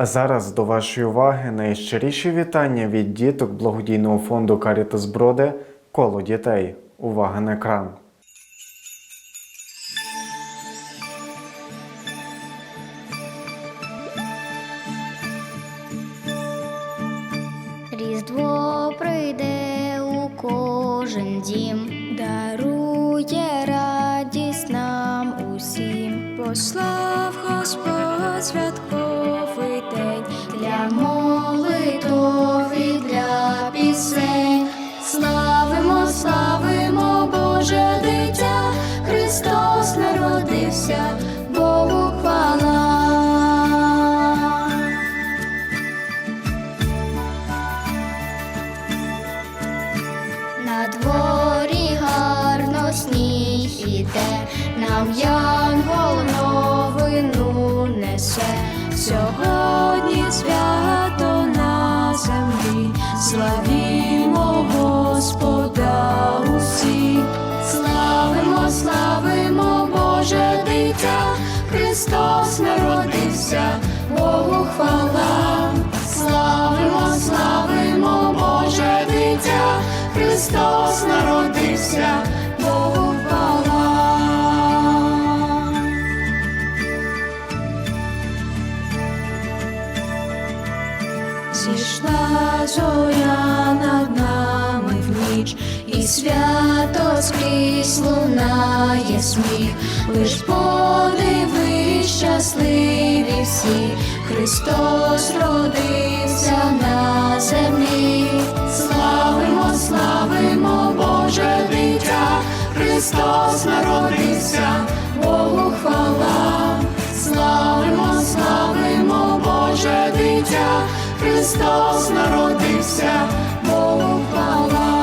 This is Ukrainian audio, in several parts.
А зараз до вашої уваги найщиріші вітання від діток благодійного фонду Карітас Броди коло дітей. Увага на екран. Різдво прийде у кожен дім, дарує радість нам усім. Послав Господь святковий і для пісень. Славимо, славимо, Боже дитя, Христос народився, Богу хвала. На дворі гарно сніг іде, нам янгол новину несе. Сьогодні свято Христос народився, Богу хвала, славимо, славимо, Боже дитя, Христос народився, Богу хвала. Зійшла зоря над нами в ніч, і свято скрізь лунає сміх, лиш подивись, щасливі всі, Христос родився на землі. Славимо, славимо, Боже дитя, Христос народився, Богу хвала. Славимо, славимо, Боже дитя, Христос народився, Богу хвала.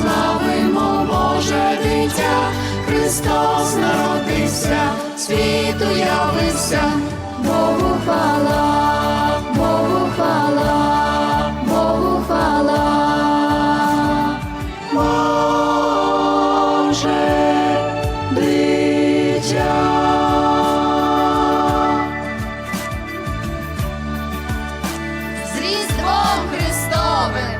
прославимо Боже дитя, Христос народився, світу явився, Богу хвала, Богу хвала, дитя. З Різдвом Христовим.